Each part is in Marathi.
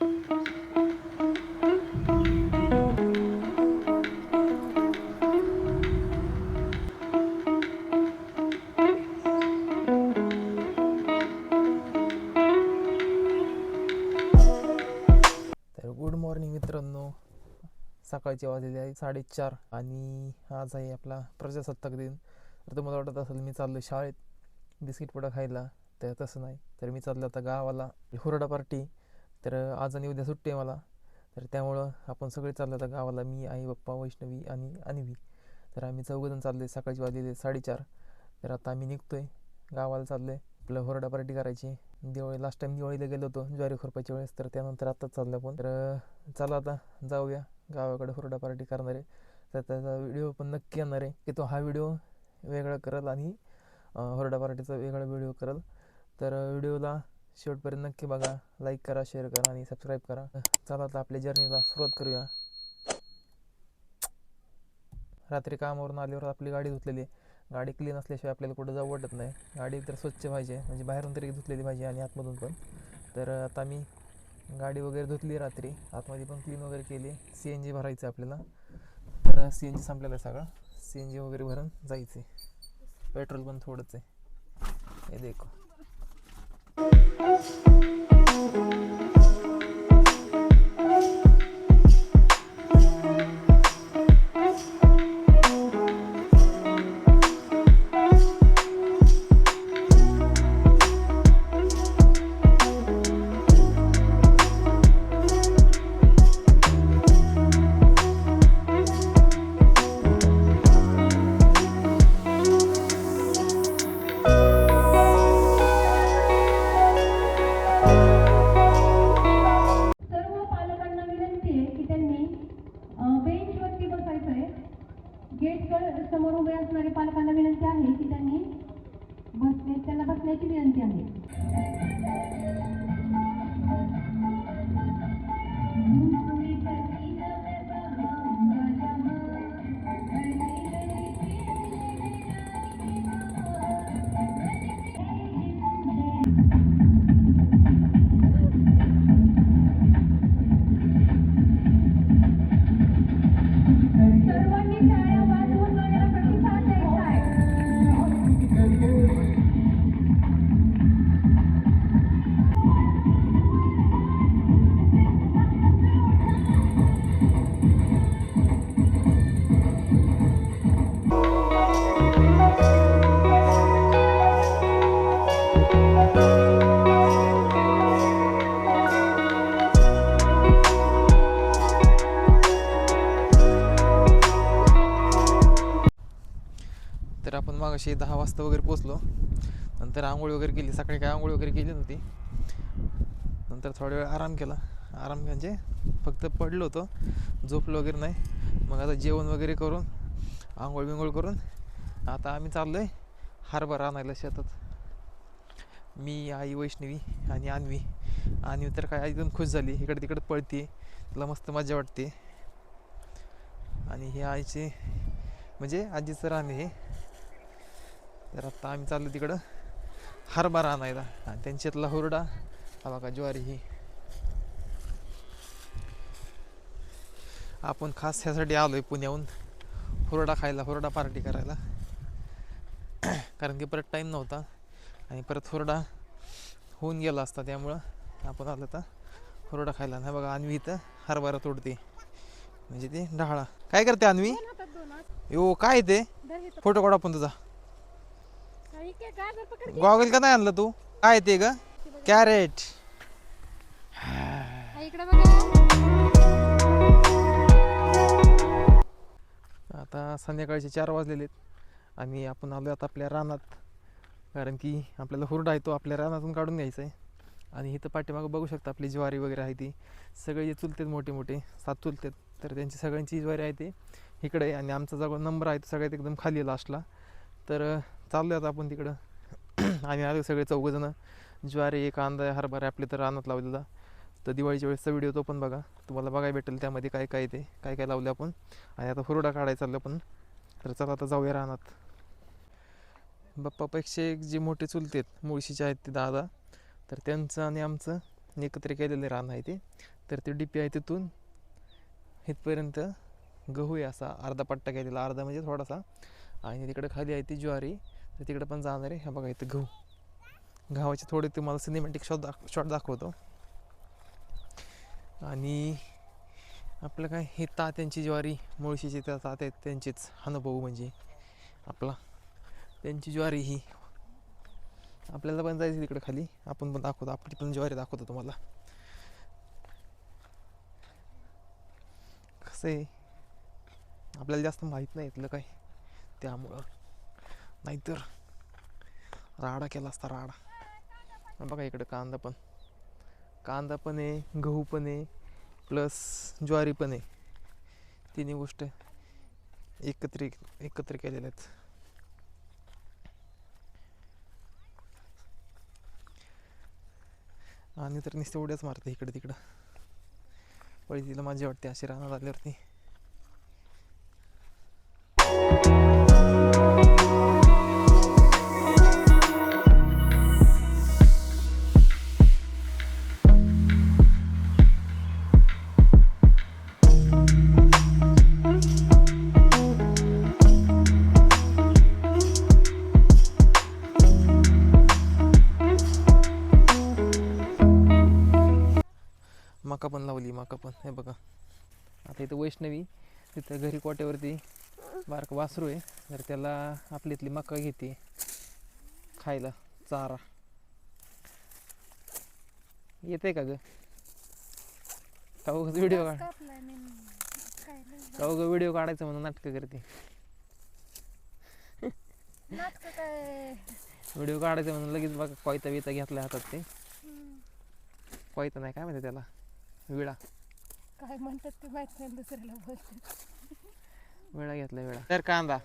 तर गुड मॉर्निंग मित्रांनो. सकाळचे वाजलेले आहे साडेचार आणि आज आहे आपला प्रजासत्ताक दिन. तर तुम्हाला वाटत असेल मी चाललो शाळेत. बिस्किट पुडा खायला तर तसं नाही. तर मी चाललो आता गावाला हुरडा पार्टी तर आज आणि उद्या सुट्टी आहे मला. तर त्यामुळं आपण सगळे चाललो आता गावाला मी आई बाप्पा वैष्णवी आणि अन्वी तर आम्ही चौघजण चाललो आहे सकाळची वाजलेले साडेचार. तर आता आम्ही निघतोय गावाला चाललो आहे आपलं हुरडा पार्टी करायची. दिवाळी लास्ट टाइम दिवाळीला गेलो होतो ज्वारी खुरपायच्या वेळेस तर त्यानंतर आत्ताच चाललं आपण. तर चला आता जाऊया. गावाकडे हुरडा पार्टी करणार. आहे तर त्याचा व्हिडिओ पण नक्की येणार आहे की तो हा व्हिडिओ वेगळा करल आणि हुरडा पार्टीचा वेगळा व्हिडिओ करल. तर व्हिडिओला शेवटपर्यंत नक्की बघा लाईक करा शेअर करा आणि सबस्क्राईब करा. चला आता आपल्या जर्नीला सुरुवात करूया. रात्री कामावरून आल्यावर आपली गाडी धुतलेली आहे. गाडी क्लीन असल्याशिवाय आपल्याला कुठं जाऊ वाटत नाही. गाडी तर स्वच्छ पाहिजे म्हणजे बाहेरून तरी धुतलेली पाहिजे आणि आतमधून पण. तर आता मी गाडी वगैरे धुतली रात्री. आतमध्ये पण क्लीन वगैरे केली सी एन जी भरायचं आपल्याला. तर सी एन जी संपलेलं सगळं. सी एन जी वगैरे भरून जायचे पेट्रोल पण थोडंच आहे. हे देखो. thank you उभे पालकांना विनंती आहे की त्यांनी बसणे त्यांना बसण्याची विनंती आहे. मागाशी दहा वाजता वगैरे पोचलो नंतर आंघोळ वगैरे केली. सकाळी काय आंघोळ वगैरे केली नव्हती. नंतर थोडा वेळ आराम केला. आराम म्हणजे फक्त पडलो होतो. झोपलो वगैरे नाही. मग आता जेवण वगैरे करून आंघोळ बिंघोळ करून आता आम्ही चाललो आहे हरभरा आणायला शेतात. मी आई वैष्णवी आणि आणवी अन्वी तर काय एकदम खुश झाली. इकडे तिकडे पळते तिला मस्त मजा वाटते. आणि हे आईचे म्हणजे आजीचं रान हे. तर आता आम्ही चाललो तिकडं. हरभरा आणायला. आणि त्यांच्यातला हुरडा हा बघा ज्वारी ही. आपण खास ह्यासाठी आलोय पुण्याहून. हुरडा खायला हुरडा पार्टी करायला. कारण की परत टाईम नव्हता. आणि परत हुरडा होऊन गेला असता त्यामुळं आपण आलो आता हुरडा खायला. नाही बघा अन्वी इथं हरभरा तोडते. म्हणजे ते डहाळा काय करते अन्वी? यो काय ते? फोटो काढ आपण तुझा. गॉगल का नाही आणलं तू? काय ते ग? कॅरेट. इकडे आता संध्याकाळचे चार वाजलेले आहेत. आणि आपण आलो आता आपल्या रानात. कारण की आपल्याला हुरडा आहे तो आपल्या रानातून काढून घ्यायचा आहे. आणि इथं पाठीमागं बघू शकता आपली ज्वारी वगैरे आहे ती. सगळे जे चुलतेत मोठे मोठे सात चुलतेत तर त्यांची सगळ्यांची ज्वारी आहे ते. इकडे आणि आमचा जो नंबर आहे तो सगळ्यात एकदम खाली लास्टला तर चाललो आता आपण तिकडं. आणि आले सगळे चौघजणं ज्वारी कांदा हरभरा आपले तर रानात लावलेला. तर दिवाळीच्या वेळेसचा व्हिडिओ तो पण बघा. तुम्हाला बघायला भेटेल त्यामध्ये काय काय ते काय काय लावले आपण. आणि आता हुरडा काढायला चाललं आपण. तर चला आता जाऊया रानात. बाप्पापेक्षा एक जे मोठे चुलते आहेत मुळशीचे आहेत ते दादा. तर त्यांचं आणि आमचं एकत्र केलेले रान आहे ते. तर ते डीपी आहे तिथून. इथपर्यंत गहू आहे असा अर्धा पट्टा केलेला. अर्धा म्हणजे थोडासा. आणि तिकडं खाली आहे ती ज्वारी. तर तिकडे पण जाणार आहे. हे बघा इथं गहू. गव्हाचे थोडे तुम्हाला सिनेमॅटिक शॉट दाख शॉट दाखवतो. आणि आपलं काय हे तात्यांची ज्वारी मुळशीचे त्या तात्या आहेत त्यांचेच. अनुभव म्हणजे आपला. त्यांची ज्वारी ही. आपल्याला पण जायचं तिकडे खाली. आपण पण दाखवतो. आपली पण ज्वारी दाखवतो तुम्हाला. कसं आहे? आपल्याला जास्त माहीत नाही इथलं काय. त्यामुळं. नाहीतर राडा केला असता राडा. बघा इकडे कांदा पण. कांदा पण आहे गहू पण आहे प्लस ज्वारी पण आहे. तिन्ही गोष्ट एकत्र एकत्र केलेल्या आहेत. आणि तर नुसते उड्याच मारते इकडे तिकडं. पळी तिला माझी वाटते अशी रानात आल्यावरती. मका पण लावली मका पण हे बघा. आता इथं वैष्णवी तिथं घरी कोट्यावरती बारकं वासरू आहे. तर त्याला आपली इथली मका घेते. खायला चारा. येते का ग? का व्हिडिओ काढ का व्हिडिओ काढायचं म्हणून नाटकं करते? व्हिडिओ काढायचं म्हणून लगेच बघा कोयता बिता घेतला हातात ते. कोयता नाही काय माहिती त्याला? विळा. काय म्हणतात ते माहीत नाही दुसऱ्याला बोलतात. वेळा घेतला वेळा. तर कांदा.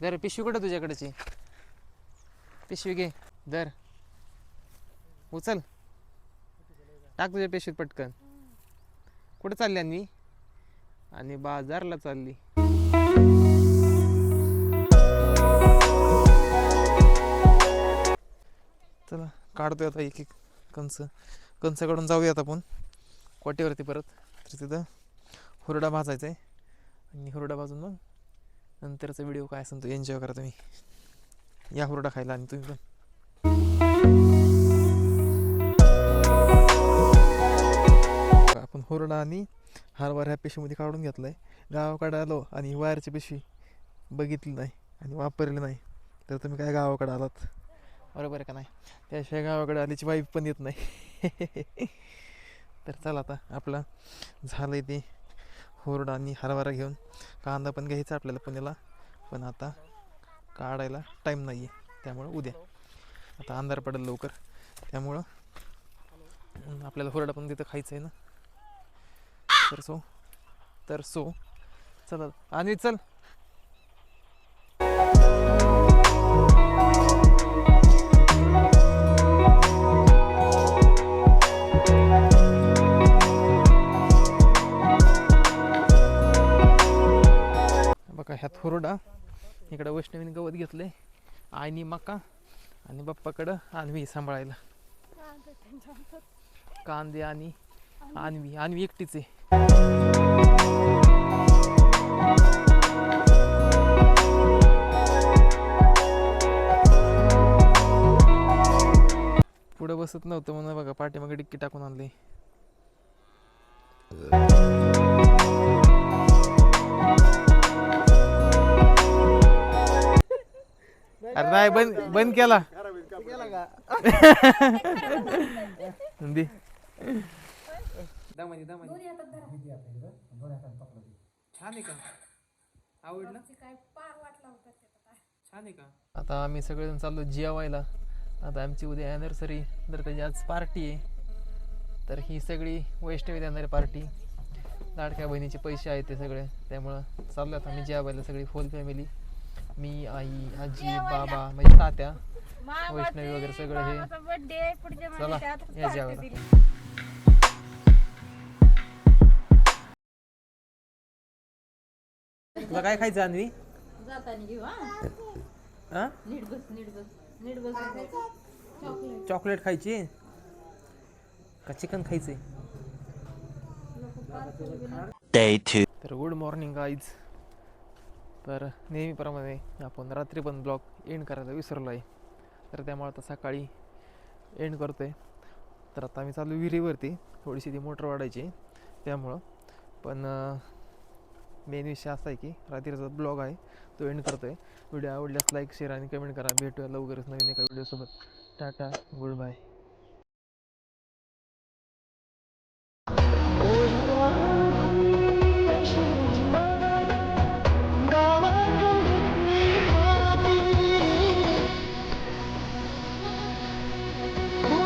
दर पिशवी कुठं तुझ्याकडची? पिशवी घे. दर उचल. टाक तुझ्या पिशवीत पटकन. कुठं चालली आणि आणि बाजारला चालली. चला काढतोय आता एक एक कंच कंचाकडून जाऊयात आपण. वाटेवरती परत. तर तिथं हुरडा भाजायचा आहे आणि हुरडा भाजून मग नंतरचा व्हिडिओ काय असेल तो एन्जॉय करा तुम्ही. या हुरडा खायला आणि तुम्ही पण. आपण हुरडा आणि हरवार ह्या पिशवीमध्ये काढून घेतलाय. गावाकडे आलो आणि वायरची पिशवी बघितली नाही आणि वापरली नाही. तर तुम्ही काय गावाकडे आलात? बरोबर आहे का नाही? त्याशिवाय गावाकडे आल्याची वाईफ पण येत नाही. तर चला आता आपलं झालं ते हुरडा आणि हरभरा घेऊन. कांदा पण घ्यायचा आपल्याला पुण्याला पण आता काढायला टाईम नाही आहे त्यामुळं उद्या. आता अंधार पडेल लवकर. त्यामुळं आपल्याला हुरडा पण तिथं खायचं आहे ना. तर सो तर सो. चला. आणि चल. इकडं वैष्णवीने गवत घेतलंय. आईनी मका आणि बाप्पाकडं आणवी सांभाळायला. कांदे आणि आणवी. आणवी. एकटीच. आहे पुढं बसत नव्हतं म्हणून बघा पाठीमागे डिक्की टाकून आणली अरे नाही बंद बंद केला. दे. दमानी दमानी छान आहे का आवडलं छान आहे का आता आम्ही सगळेजण चाललो जेवायला आता आमची उद्या अॅनिव्हर्सरी तर त्याची आज पार्टी आहे. तर ही सगळी वैष्णवी देणारी पार्टी लाडक्या बहिणीचे पैसे आहेत ते सगळे. त्यामुळं चाललो आता आम्ही जेवायला सगळी फुल फॅमिली मी आई आजी बाबा म्हणजे तात्या वैष्णवी वगैरे सगळं हे. बर्थडे पुढच्या चला महिन्यात या जेवायला. तुला काय खायचं अन्वी? घेऊ हा? हा? नीट बस नीट बस नीट बस चॉकलेट खायची? का चिकन खायचं आहे Day two. तर गुड मॉर्निंग गाईज तर नेहमीप्रमाणे आपण रात्री पण ब्लॉग एंड करायला विसरलो आहे तर त्यामुळे आता सकाळी एंड करतो आहे तर आता आम्ही चालू विहिरीवरती. थोडीशी ती मोटर वाढायची त्यामुळं. पण मेन विषय असा आहे की रात्रीचा ब्लॉग आहे तो एंड करतो आहे व्हिडिओ आवडल्यास लाईक शेअर आणि कमेंट करा. भेटूया लवकरच नवीन एका व्हिडिओसोबत टाटा गुड बाय.